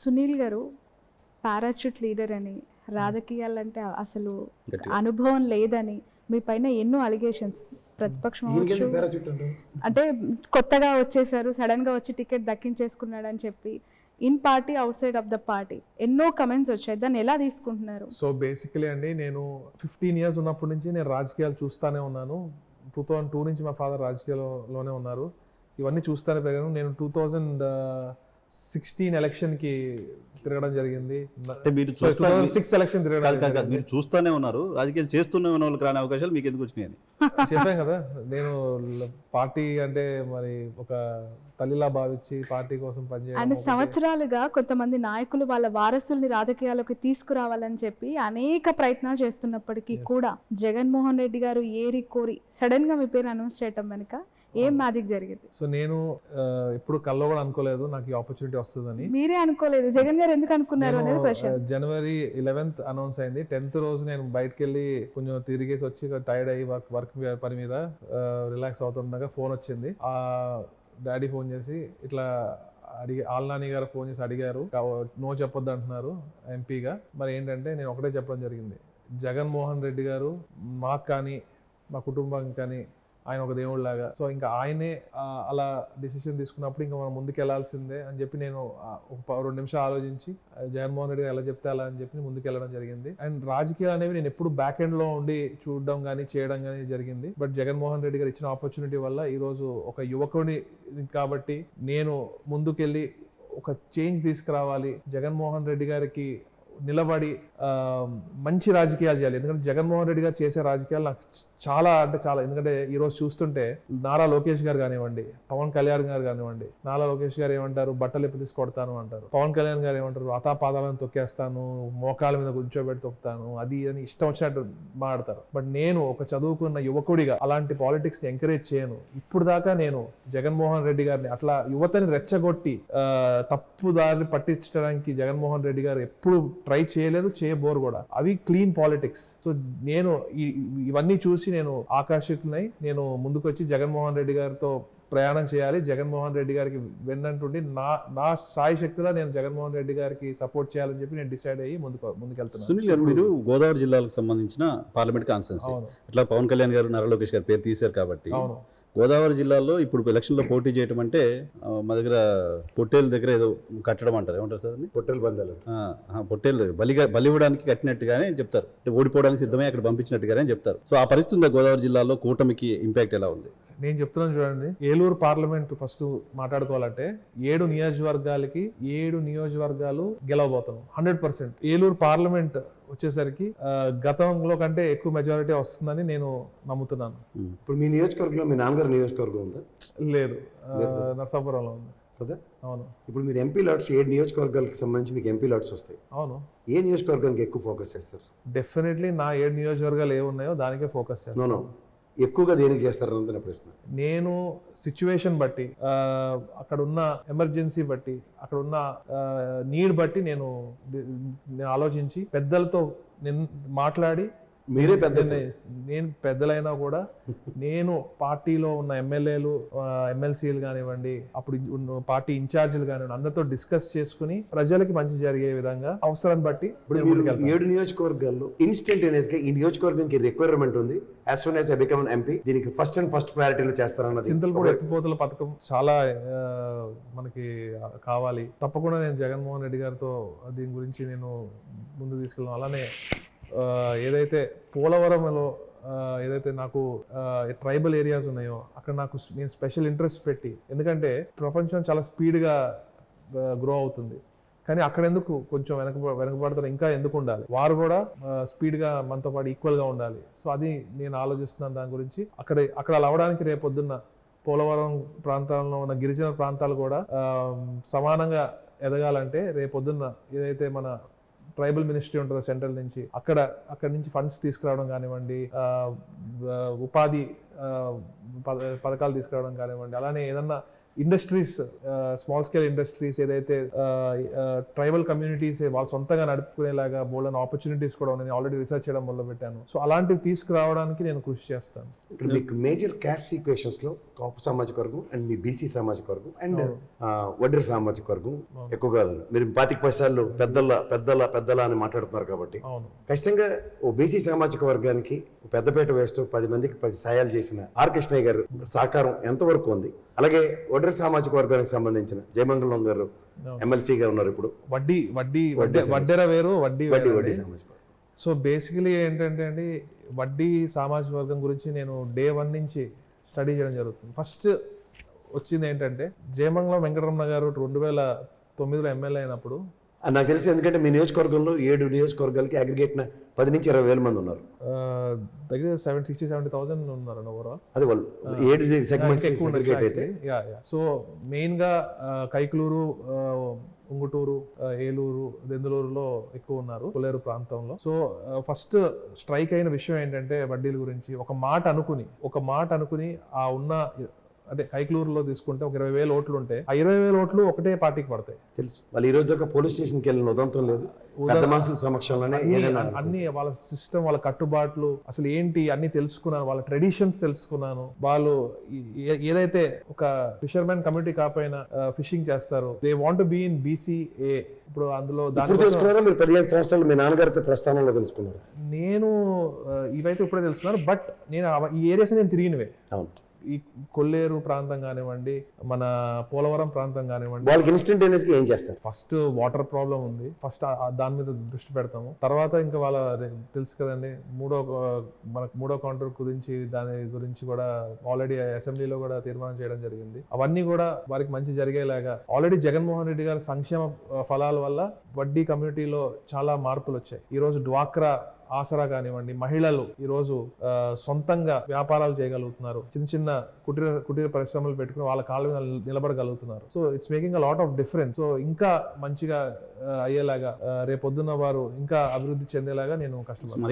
సునీల్ గారు parachute leader అని రాజకీయాలంటే అసలు. అనుభవం లేదని మీ పైన ఎన్నో అలిగేషన్స్ ప్రతిపక్షం అంటే కొత్తగా వచ్చేసారు సడన్గా వచ్చి టికెట్ దక్కించేసుకున్నాడు అని చెప్పి in party outside of the party ఎన్నో కమెంట్స్ వచ్చాయి. దాన్ని ఎలా తీసుకుంటున్నారు? సో బేసికలీ అండి నేను ఫిఫ్టీన్ ఇయర్స్ ఉన్నప్పటి నుంచి నేను రాజకీయాలు చూస్తానే ఉన్నాను. టూ థౌజండ్ టూ నుంచి మా ఫాదర్ రాజకీయాల్లోనే ఉన్నారు. ఇవన్నీ చూస్తానే పెరిగాను. నేను టూ థౌజండ్ సిక్స్టీన్ ఎలక్షన్కి తిరగడం జరిగింది. అంటే మీరు చూస్తా సిక్స్ ఎలక్షన్ తిరగడం మీరు చూస్తూనే ఉన్నారు. రాజకీయాలు చేస్తూనే ఉన్న వాళ్ళకి రాని అవకాశాలు మీకు ఎందుకు వచ్చినాయని చెప్పాను కదా. నేను పార్టీ అంటే మరి ఒక తల్లిలా భావించి పార్టీ కోసం ఒకటి. సంవత్సరాలుగా కొంతమంది నాయకులు వాళ్ళ వారసుల్ని రాజకీయాల్లోకి తీసుకురావాలని చెప్పి అనేక ప్రయత్నాలు చేస్తున్నప్పటికీ కూడా జగన్మోహన్ రెడ్డి గారు ఏరి కోరి సడన్గా మీ పేరు అనౌన్స్ చేయటం వెనుక ఏం మ్యాజిక్ జరిగింది? సో నేను ఆ, ఎప్పుడు కల్లో కూడా అనుకోలేదు నాకు ఈ ఆపర్చునిటీ వస్తుందని. మీరే అనుకోలేదు. జగన్ గారు ఎందుకు అనుకున్నారు నేను, అనేది క్వశ్చన్ జనవరి ఇలెవెన్త్ అనౌన్స్ అయింది. టెన్త్ రోజు నేను బయటకు వెళ్ళి కొంచెం తిరిగేసి వచ్చి టైర్డ్ అయ్యి వర్క్ వర్క్ పని మీద రిలాక్స్ అవుతుండగా ఫోన్ వచ్చింది. ఆ డాడీ ఫోన్ చేసి ఇట్లా అడిగి ఆల్నాని గారు ఫోన్ చేసి అడిగారు. నో చెప్పొద్దు అంటున్నారు ఎంపీగా మరి ఏంటంటే నేను ఒకటే చెప్పడం జరిగింది. జగన్మోహన్ రెడ్డి గారు మాకు కానీ మా కుటుంబం కానీ ఆయన ఒక దేవుడిలాగా సో ఇంకా ఆయనే అలా డిసిషన్ తీసుకున్నప్పుడు ఇంకా మనం ముందుకు వెళ్ళాల్సిందే అని చెప్పి నేను ఒక రెండు నిమిషాలు ఆలోచించి జగన్మోహన్ రెడ్డి ఎలా చెప్తే అలా అని చెప్పి ముందుకు వెళ్ళడం జరిగింది. అండ్ రాజకీయాలు అనేవి నేను ఎప్పుడు బ్యాక్ ఎండ్లో ఉండి చూడడం కానీ చేయడం కానీ జరిగింది. బట్ జగన్మోహన్ రెడ్డి గారు ఇచ్చిన ఆపర్చునిటీ వల్ల ఈరోజు ఒక యువకుని కాబట్టి నేను ముందుకెళ్ళి ఒక చేంజ్ తీసుకురావాలి. జగన్మోహన్ రెడ్డి గారికి నిలబడి మంచి రాజకీయాలు చేయాలి. ఎందుకంటే జగన్మోహన్ రెడ్డి గారు చేసే రాజకీయాలు నాకు చాలా అంటే చాలా. ఎందుకంటే ఈరోజు చూస్తుంటే నారా లోకేష్ గారు కానివ్వండి పవన్ కళ్యాణ్ గారు కానివ్వండి నారా లోకేష్ గారు ఏమంటారు బట్టలు ఎప్పి తీసి కొడతాను అంటారు. పవన్ కళ్యాణ్ గారు ఏమంటారు అతాపాదాలను తొక్కేస్తాను మోకాళ్ళ మీద కూర్చోబెట్టి తొక్కుతాను అది అని ఇష్టం వచ్చినట్టు మాట్లాడతారు. బట్ నేను ఒక చదువుకున్న యువకుడిగా అలాంటి పాలిటిక్స్ ఎంకరేజ్ చేయను. ఇప్పుడు దాకా నేను జగన్మోహన్ రెడ్డి గారిని అట్లా యువతని రెచ్చగొట్టి తప్పు దారిని పట్టించడానికి జగన్మోహన్ రెడ్డి గారు ఎప్పుడు ట్రై చేయలేదు చేయబోరు కూడా. అవి క్లీన్ పాలిటిక్స్. సో నేను ఇవన్నీ చూసి నేను ఆకర్షితులై నేను ముందుకొచ్చి జగన్మోహన్ రెడ్డి గారితో ప్రయాణం చేయాలి. జగన్మోహన్ రెడ్డి గారికి వెన్నంటుండి నా నా సాయి శక్తిలో నేను జగన్మోహన్ రెడ్డి గారికి సపోర్ట్ చేయాలని చెప్పి నేను డిసైడ్ అయ్యి ముందుకు ముందుకెళ్తున్నాను. సునీల్ గారు మీరు గోదావరి జిల్లాలకు సంబంధించిన పార్లమెంట్ కాన్స్టెన్సీ అవును. ఇట్లా పవన్ కళ్యాణ్ గారు నారా లోకేష్ గారు పేరు తీశారు కాబట్టి అవును. గోదావరి జిల్లాలో ఇప్పుడు ఎలక్షన్లో పోటీ చేయడం అంటే మా దగ్గర పొట్టేల దగ్గర ఏదో కట్టడం అంటారు. ఏమంటారు సార్? పొట్టెల బంధాలు. ఆ, ఆ, పొట్టేల దగ్గర. బలిగా బలి ఇవ్వడానికి కట్టినట్టుగానే చెప్తారు. అంటే ఓడిపోవడానికి సిద్ధమై అక్కడ పంపించినట్టుగానే చెప్తారు. సో ఆ పరిస్థితి ఉందా గోదావరి జిల్లాలో? కూటమికి ఇంపాక్ట్ ఎలా ఉంది? నేను చెప్తున్నాను చూడండి. ఏలూరు పార్లమెంట్ ఫస్ట్ మాట్లాడుకోవాలంటే ఏడు నియోజకవర్గాలకి ఏడు నియోజకవర్గాలు గెలవబోతున్నాం. Hundred percent. ఏలూరు పార్లమెంట్ వచ్చేసరికి గతంలో కంటే ఎక్కువ మెజారిటీ వస్తుందని నేను నమ్ముతున్నాను. ఇప్పుడు మీ నియోజకవర్గంలో మీ నాన్నగారి నియోజకవర్గం ఉందా? లేదు. నరసాపురంలో ఉంది. కదా? అవును. ఇప్పుడు మీరు ఎంపీ లాట్స్ ఏడు నియోజకవర్గాలకు సంబంధించి మీకు ఎంపీ లాట్స్ వస్తాయి. అవును. ఏ నియోజకవర్గానికి ఎక్కువ ఫోకస్ చేస్తారు? డెఫినెట్లీ నా ఏడు నియోజకవర్గాలు ఏ ఉన్నాయో దానికే ఫోకస్ చేస్తాను. ఎక్కువగా దేనికి చేస్తారు అన్నది నా ప్రశ్న. నేను సిచ్యువేషన్ బట్టి అక్కడ ఉన్న ఎమర్జెన్సీ బట్టి అక్కడ ఉన్న నీడ్ బట్టి నేను నేను ఆలోచించి పెద్దలతో నేను మాట్లాడి మీరే పెద్ద నేను పెద్దలైనా కూడా నేను పార్టీలో ఉన్న ఎమ్మెల్యేలు ఎమ్మెల్సీలు కానివ్వండి అప్పుడు పార్టీ ఇన్ఛార్జీలు కానివ్వండి అందరితో డిస్కస్ చేసుకుని ప్రజలకి మంచి జరిగే విధంగా అవసరాన్ని బట్టి. ఏడు నియోజకవర్గాల్లో ఇన్స్టెంటేనియస్గా ఈ నియోజకవర్గంకి రిక్వైర్మెంట్ ఉంది. As soon as I become MP దీనికి ఫస్ట్ అండ్ ఫస్ట్ ప్రయారిటీలో చేస్తారన్నది చింతలపూడి ఎత్తిపోతల పథకం చాలా మనకి కావాలి. తప్పకుండా నేను జగన్మోహన్ రెడ్డి గారితో దీని గురించి నేను ముందు తీసుకెళ్ళాను అలానే ఏదైతే పోలవరంలో ఏదైతే నాకు ట్రైబల్ ఏరియాస్ ఉన్నాయో అక్కడ నాకు నేను స్పెషల్ ఇంట్రెస్ట్ పెట్టి ఎందుకంటే ప్రపంచం చాలా స్పీడ్గా గ్రో అవుతుంది. కానీ అక్కడ ఎందుకు కొంచెం వెనక వెనకబడతారు ఇంకా ఎందుకు ఉండాలి? వారు కూడా స్పీడ్గా మనతో పాటు ఈక్వల్గా ఉండాలి. సో అది నేను ఆలోచిస్తున్నాను దాని గురించి. అక్కడ అక్కడ అలా అవడానికి రేపొద్దున్న పోలవరం ప్రాంతాల్లో ఉన్న గిరిజన ప్రాంతాలు కూడా సమానంగా ఎదగాలంటే రేపొద్దున్న ఏదైతే మన ట్రైబల్ మినిస్ట్రీ ఉంటుంది సెంట్రల్ నుంచి. అక్కడ అక్కడ నుంచి ఫండ్స్ తీసుకురావడం కానివ్వండి ఉపాధి పథకాలు తీసుకురావడం కానివ్వండి అలానే ఏదన్నా ఇండస్ట్రీస్ స్మాల్ స్కేల్ ఇండస్ట్రీస్ ఏదైతే ట్రైబల్ కమ్యూనిటీస్ వాళ్ళు సొంతంగా నడుపుకునేలాగా బోల్డన్ ఆపర్చునిటీస్ కూడా ఉన్నాయి. ఆల్రెడీ రీసెర్చ్ చేయడం మొదలు పెట్టాను. సో అలాంటివి తీసుకురావడానికి నేను కృషి చేస్తాను. మీకు మేజర్ క్యాస్ట్ ఈక్వేషన్స్లో కాపు సామాజిక వర్గం అండ్ మీ బీసీ సామాజిక వర్గం అండ్ వడ్డీ సామాజిక వర్గం ఎక్కువగా. మీరు పాతిక పైసలు పెద్దల పెద్దల పెద్దల అని మాట్లాడుతున్నారు కాబట్టి ఖచ్చితంగా ఓ బీసీ సామాజిక వర్గానికి పెద్దపేట వేస్తూ పది మందికి పది సాయాలు చేసిన ఆర్ కృష్ణయ్య గారు సహకారం ఎంతవరకు ఉంది? అలాగే ఒడ్ర సామాజిక వర్గానికి సంబంధించిన జయమంగళం గారు ఎమ్మెల్సీగా ఉన్నారు ఇప్పుడు. వడ్డీ వడ్డీ వడ్డీ వడ్డెర వేరు వడ్డీ వడ్డీ వడ్డీ. సామాజిక సో బేసికలీ ఏంటంటే అండి వడ్డీ సామాజిక వర్గం గురించి నేను డే వన్ నుంచి స్టడీ చేయడం జరుగుతుంది. ఫస్ట్ వచ్చింది ఏంటంటే జయమంగళం వెంకటరమణ గారు రెండు వేల తొమ్మిదిలో ఎమ్మెల్యే అయినప్పుడు నాకు తెలిసి ఎందుకంటే మీ నియోజకవర్గంలో ఏడు నియోజకవర్గాలకి అగ్రిగేట్ పది నుంచి ఇరవై వేల మంది ఉన్నారు. దగ్గర సెవెన్ సిక్స్టీ సెవెంటీ థౌసండ్ ఉన్నారండి ఓవరాల్ అది వాళ్ళు ఏడు సెగ్మెంట్స్ అగ్రిగేట్ అయితే. యా యా సో మెయిన్గా ఆ, కైకలూరు ఉంగుటూరు ఏలూరు దెందులూరులో ఎక్కువ ఉన్నారు కొలేరు ప్రాంతంలో. సో ఫస్ట్ స్ట్రైక్ అయిన విషయం ఏంటంటే వడ్డీల గురించి. ఒక మాట అనుకుని ఒక మాట అనుకుని ఆ ఉన్న అంటే కైకలూరులో తీసుకుంటే ఒక ఇరవై వేల ఓట్లు ఉంటే ఆ ఇరవై వేల ఓట్లు ఒకటే పార్టీకి పడతాయి. తెలుసు. వాళ్ళు ఈ రోజు దాకా పోలీస్ స్టేషన్కి వెళ్ళిన ఉదంతం లేదు. పెద్ద మనుషుల సమక్షంలోనే అన్ని- ఏదైనా అన్ని వాళ్ళ సిస్టమ్ వాళ్ళ కట్టుబాట్లు అసలు ఏంటి అన్ని తెలుసుకున్నాను వాళ్ళ ట్రెడిషన్స్ తెలుసుకున్నాను. వాళ్ళు ఏదైతే ఒక ఫిషర్మెన్ కమ్యూనిటీ కాకపోయినా ఫిషింగ్ చేస్తారు they want be in BCA ఇప్పుడు అందులో ఇప్పుడు దాని తెలుసుకున్నారా? మీరు పదిహేను సంవత్సరాలు మీ నాన్నగారితో ప్రస్థానంలో తెలుసుకున్నారు. నేను ఇవైతే ఇప్పుడే తెలుసుకున్నాను బట్ నేను ఈ ఏరియాస్ నేను తిరిగినవే. అవును. ఈ కొల్లేరు ప్రాంతం కానివ్వండి మన పోలవరం ప్రాంతం కానివ్వండి. వాళ్ళకి ఇన్స్టంటేనియస్గా ఏం చేస్తారు? ఫస్ట్ వాటర్ ప్రాబ్లం ఉంది. ఫస్ట్ దాని మీద దృష్టి పెడతాము. తర్వాత ఇంకా వాళ్ళ తెలుసు కదండి మూడో మనకు మూడో కౌంటర్ గురించి దాని గురించి కూడా ఆల్రెడీ అసెంబ్లీలో కూడా తీర్మానం చేయడం జరిగింది. అవన్నీ కూడా వారికి మంచి జరిగేలాగా ఆల్రెడీ జగన్మోహన్ రెడ్డి గారి సంక్షేమ ఫలాల వల్ల వడ్డీ కమ్యూనిటీలో చాలా మార్పులు వచ్చాయి. ఈ రోజు డ్వాక్రా ఆసరా కానివ్వండి మహిళలు ఈరోజు సొంతంగా వ్యాపారాలు చేయగలుగుతున్నారు. చిన్న చిన్న కుటీర కుటీర పరిశ్రమలు పెట్టుకుని వాళ్ళ కాళ్ళ మీద నిలబడగలుగుతున్నారు. So it's making a lot of difference so ఇంకా మంచిగా అయ్యేలాగా ఆ, రేపొద్దున్న వారు ఇంకా అభివృద్ధి చెందేలాగా నేను కష్టపడుతున్నాను